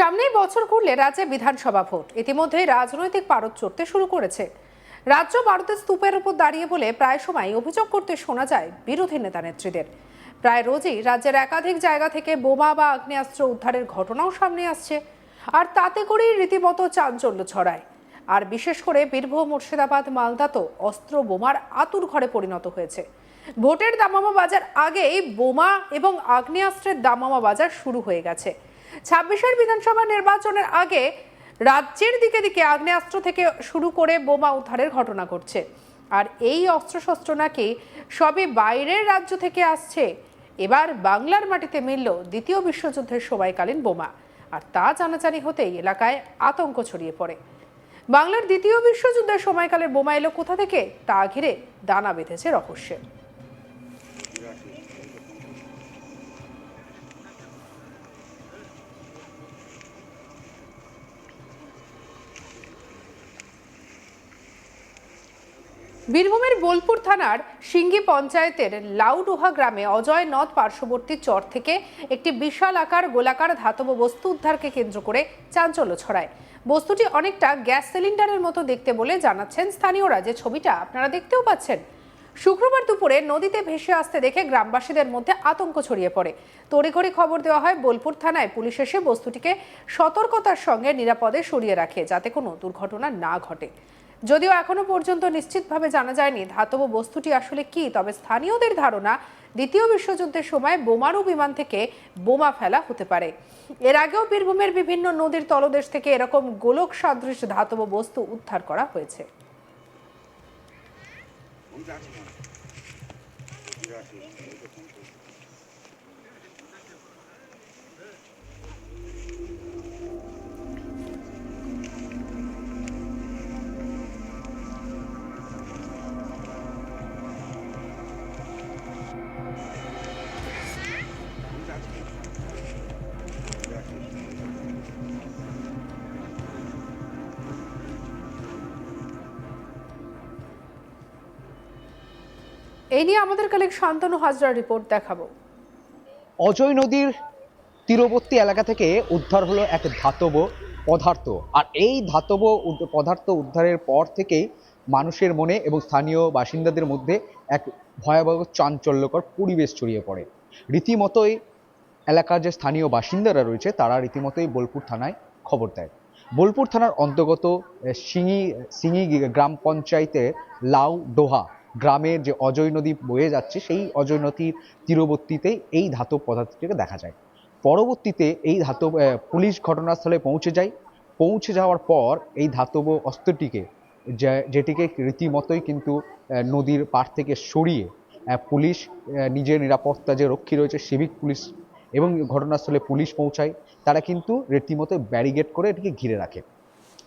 সামনেই বছর ঘুরলে রাজ্যে বিধানসভা ভোট। ইতিমধ্যেই রাজনৈতিক পারদ চড়তে শুরু করেছে। রাজ্য ভারতের স্তূপের উপর দাঁড়িয়ে বলে প্রায় সময় অভিযোগ করতে শোনা যায় বিরোধী নেতা নেত্রীদের। প্রায় রোজই রাজ্যের একাধিক জায়গা থেকে বোমা বা আগ্নেয়াস্ত্র উদ্ধারের ঘটনাও সামনে আসছে। আর তাতে করেই রীতিমতো চাঞ্চল্য ছড়ায়। আর বিশেষ করে বীরভূম, মুর্শিদাবাদ, মালদা তো অস্ত্র বোমার আতুর ঘরে পরিণত হয়েছে। ভোটের দামামা বাজার আগেই বোমা এবং আগ্নেয়াস্ত্রের দামামা বাজার শুরু হয়ে গেছে। ছাব্বিশের বিধানসভা নির্বাচনের আগে রাজ্যের দিকে দিকে আগ্নেয়াস্ত্র থেকে শুরু করে বোমা উদ্ধারের ঘটনা ঘটছে। আর এই অস্ত্রশস্ত্র নাকি সবই বাইরের রাজ্য থেকে আসছে। এবার বাংলার মাটিতে মিলল দ্বিতীয় বিশ্বযুদ্ধের সময়কালীন বোমা। আর তা জানাজানি হতেই এলাকায় আতঙ্ক ছড়িয়ে পড়ে। বাংলার দ্বিতীয় বিশ্বযুদ্ধের সময়কালের বোমা এলো কোথা থেকে? তা ঘিরে দানা বেঁধেছে রহস্যের বীরভূমের বোলপুর থানার সিঙ্গি পঞ্চায়েতের লাউডোহা গ্রামে অজয় নদ পার্শ্ববর্তী চর থেকে একটি বিশাল আকার গোলাকার ধাতব বস্তু উদ্ধারকে কেন্দ্র করে চাঞ্চল্য ছড়ায়। বস্তুটি অনেকটা গ্যাস সিলিন্ডারের মতো দেখতে বলে জানাচ্ছেন স্থানীয়রা। যে ছবিটা আপনারা দেখতেও পাচ্ছেন। শুক্রবার দুপুরে নদীতে ভেসে আসতে দেখে গ্রামবাসীদের মধ্যে আতঙ্ক ছড়িয়ে পড়ে। তড়িঘড়ি খবর দেওয়া হয়, বোলপুর থানায় পুলিশ এসে বস্তুটিকে সতর্কতার সঙ্গে নিরাপদে সরিয়ে রাখে যাতে কোনো দুর্ঘটনা না ঘটে। যদিও এখনও পর্যন্ত নিশ্চিতভাবে জানা যায়নি ধাতব বস্তুটি আসলে কি, তবে স্থানীয়দের ধারণা দ্বিতীয় বিশ্বযুদ্ধের সময় বোমারু বিমান থেকে বোমা ফেলা হতে পারে। এর আগেও বীরভূমের বিভিন্ন নদীর তলদেশ থেকে এরকম গোলক সদৃশ ধাতব বস্তু উদ্ধার করা হয়েছে। এই নিয়ে আমাদের কালেক শান্তনু হাজরার রিপোর্ট দেখাবো। অজয় নদীর তীরবর্তী এলাকা থেকে উদ্ধার হলো এক ধাতব পদার্থ। আর এই ধাতব পদার্থ উদ্ধারের পর থেকেই মানুষের মনে এবং স্থানীয় বাসিন্দাদের মধ্যে এক ভয়াবহ চাঞ্চল্যকর পরিবেশ ছড়িয়ে পড়ে। রীতিমতোই এলাকার যে স্থানীয় বাসিন্দারা রয়েছে, তারা রীতিমতোই বোলপুর থানায় খবর দেয়। বোলপুর থানার অন্তর্গত সিঙি সিঙি গ্রাম পঞ্চায়েতের লাউ, ডোহা গ্রামের যে অজয় নদী বয়ে যাচ্ছে, সেই অজয় নদীর তীরবর্তীতেই এই ধাতব পদার্থটিকে দেখা যায়। পরবর্তীতে এই ধাতব পুলিশ ঘটনাস্থলে পৌঁছে যায়। পৌঁছে যাওয়ার পর এই ধাতব অস্ত্রটিকে যেটিকে রীতিমতোই কিন্তু নদীর পাড় থেকে সরিয়ে পুলিশ নিজের নিরাপত্তা যে রক্ষী রয়েছে, সিভিক পুলিশ এবং ঘটনাস্থলে পুলিশ পৌঁছায়। তারা কিন্তু রীতিমতো ব্যারিগেড করে এটিকে ঘিরে রাখে।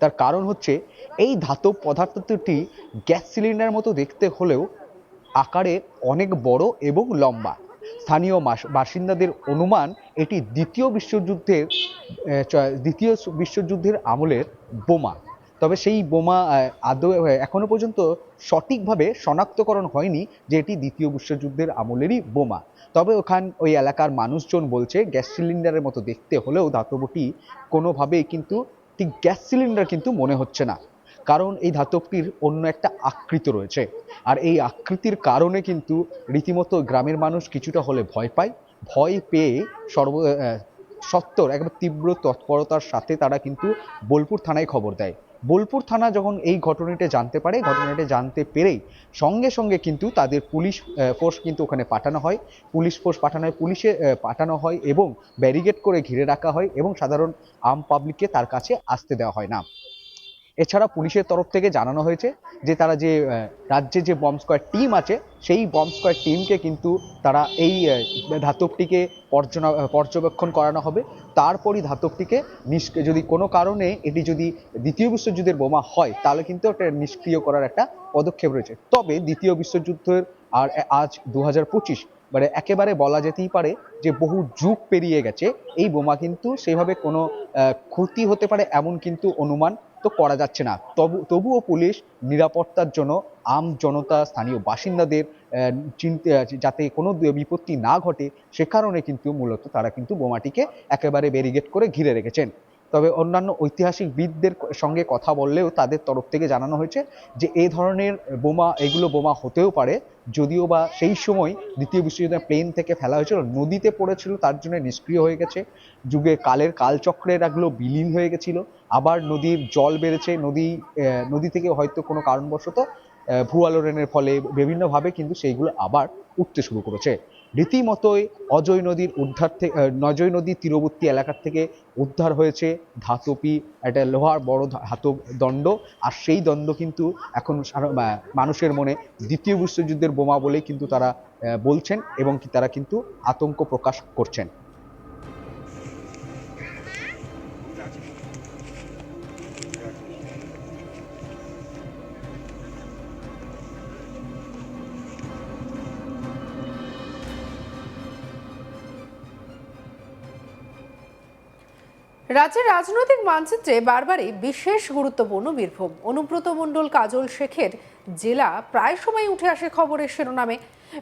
তার কারণ হচ্ছে এই ধাতব পদার্থটি গ্যাস সিলিন্ডার মতো দেখতে হলেও আকারে অনেক বড় এবং লম্বা। স্থানীয় বাসিন্দাদের অনুমান এটি দ্বিতীয় বিশ্বযুদ্ধের দ্বিতীয় বিশ্বযুদ্ধের আমলের বোমা। তবে সেই বোমা আদৌ আহ, এখনও পর্যন্ত সঠিকভাবে শনাক্তকরণ হয়নি যে এটি দ্বিতীয় বিশ্বযুদ্ধের আমলেরই বোমা। তবে ওখান ওই এলাকার মানুষজন বলছে গ্যাস সিলিন্ডারের মতো দেখতে হলেও ধাতবটি কোনোভাবেই কিন্তু ঠিক গ্যাস সিলিন্ডার কিন্তু মনে হচ্ছে না। কারণ এই ধাতবটির অন্য একটা আকৃতি রয়েছে। আর এই আকৃতির কারণে কিন্তু রীতিমতো গ্রামের মানুষ কিছুটা হলে ভয় পায়, ভয় পেয়ে সর্ব সত্তর, একবার তীব্র তৎপরতার সাথে তারা কিন্তু বোলপুর থানায় খবর দেয়। বোলপুর থানা যখন এই ঘটনাটি জানতে পারে, ঘটনাটি জানতে পেরেই সঙ্গে সঙ্গে কিন্তু তাদের পুলিশ ফোর্স কিন্তু ওখানে পাঠানো হয়। পুলিশ ফোর্স পাঠানো হয় পুলিশে পাঠানো হয় এবং ব্যারিকেড করে ঘিরে রাখা হয় এবং সাধারণ আম পাবলিককে তার কাছে আসতে দেওয়া হয় না। এছাড়া পুলিশের তরফ থেকে জানানো হয়েছে যে তারা যে রাজ্যে যে বম্ব স্কোয়াড টিম আছে, সেই বম্ব স্কোয়াড টিমকে কিন্তু তারা এই ধাতবটিকে পর্যনা পর্যবেক্ষণ করানো হবে। তারপরই ধাতবটিকে নিষ্ক, যদি কোনো কারণে এটি যদি দ্বিতীয় বিশ্বযুদ্ধের বোমা হয়, তাহলে কিন্তু ওটা নিষ্ক্রিয় করার একটা পদক্ষেপ রয়েছে। তবে দ্বিতীয় বিশ্বযুদ্ধের আর আজ দু হাজার পঁচিশ মানে একেবারে বলা যেতেই পারে যে বহু যুগ পেরিয়ে গেছে, এই বোমা কিন্তু সেভাবে কোনো ক্ষতি হতে পারে এমন কিন্তু অনুমান করা যাচ্ছে না। তবু তবুও পুলিশ নিরাপত্তার জন্য আম জনতা, স্থানীয় বাসিন্দাদের চিনতে যাতে কোনো বিপত্তি না ঘটে, সে কারণে কিন্তু মূলত তারা কিন্তু বোমাটিকে একেবারে ব্যারিকেড করে ঘিরে রেখেছেন। তবে অন্যান্য ঐতিহাসিকবিদদের সঙ্গে কথা বললেও তাদের তরফ থেকে জানানো হয়েছে যে এই ধরনের বোমা, এগুলো বোমা হতেও পারে। যদিও বা সেই সময় দ্বিতীয় বিশ্বযুদ্ধে প্লেন থেকে ফেলা হয়েছিল, নদীতে পড়েছিল, তার জন্য নিষ্ক্রিয় হয়ে গেছে। যুগে কালের কালচক্রের এগুলো বিলীন হয়ে গেছিল। আবার নদীর জল বেড়েছে, নদী নদী থেকে হয়তো কোনো কারণবশত ভূয়ালোড়নের ফলে বিভিন্নভাবে কিন্তু সেইগুলো আবার উঠতে শুরু করেছে। রীতিমতোই অজয় নদীর উদ্ধার থেকে নজয় নদীর তীরবর্তী এলাকার থেকে উদ্ধার হয়েছে ধাতপি একটা লোহার বড় ধাতব দণ্ড। আর সেই দণ্ড কিন্তু এখন মানুষের মনে দ্বিতীয় বিশ্বযুদ্ধের বোমা বলেই কিন্তু তারা বলছেন এবং তারা কিন্তু আতঙ্ক প্রকাশ করছেন। রাজ্যের রাজনৈতিক মানচিত্রে বারবারই বিশেষ গুরুত্বপূর্ণ বীরভূম। অনুব্রত মণ্ডল, কাজল শেখের জেলা প্রায় সময় উঠে আসে খবরের শিরোনামে।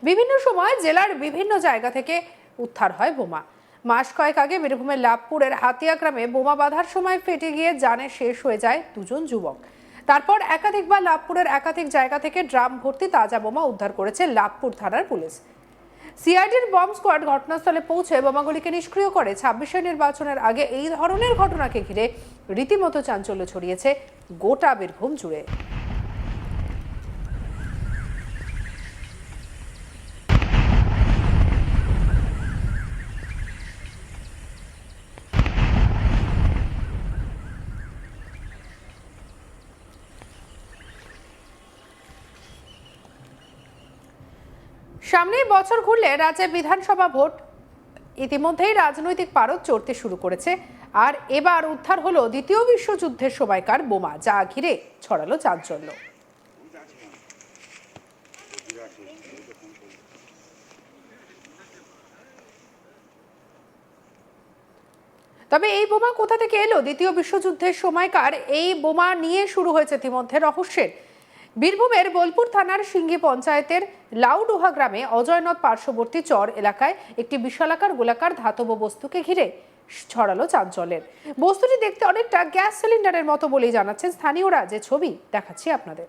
বিভিন্ন সময় জেলার বিভিন্ন জায়গা থেকে উদ্ধার হয় বোমা। মাস কয়েক আগে বীরভূমের লাভপুরের হাতিয়া গ্রামে বোমা বাঁধার সময় ফেটে গিয়ে জানে শেষ হয়ে যায় দুজন যুবক। তারপর একাধিকবার লাভপুরের একাধিক জায়গা থেকে ড্রাম ভর্তি তাজা বোমা উদ্ধার করেছে লাভপুর থানার পুলিশ। সিআইডির বম্ব স্কোয়াড ঘটনাস্থলে পৌঁছে বোমাগুলিকে নিষ্ক্রিয় করে ছাব্বিশের নির্বাচনের আগে এই ধরনের ঘটনাকে ঘিরে রীতিমতো চাঞ্চল্য ছড়িয়েছে গোটা বীরভূম জুড়ে। সামনেই বছর ঘুরলে রাজ্যে বিধানসভা ভোট। ইতিমধ্যেই রাজনৈতিক পারদ চড়তে শুরু করেছে। আর এবার উদ্ধার হলো দ্বিতীয় বিশ্বযুদ্ধের সময়কার বোমা, যা ঘিরে ছড়ালো চাঞ্চল্য। তবে এই বোমা কোথা থেকে এলো? দ্বিতীয় বিশ্বযুদ্ধের সময়কার এই বোমা নিয়ে শুরু হয়েছে ইতিমধ্যে রহস্যের। বীরভূমের বোলপুর থানার সিঙ্গি পঞ্চায়েতের লাউডোহা গ্রামে অজয়নদ পার্শ্ববর্তী চর এলাকায় একটি বিশালাকার গোলাকার ধাতব বস্তুকে ঘিরে ছড়ালো চাঞ্চল্যের। বস্তুটি দেখতে অনেকটা গ্যাস সিলিন্ডারের মতো বলেই জানাচ্ছেন স্থানীয়রা। যে ছবি দেখাচ্ছি আপনাদের।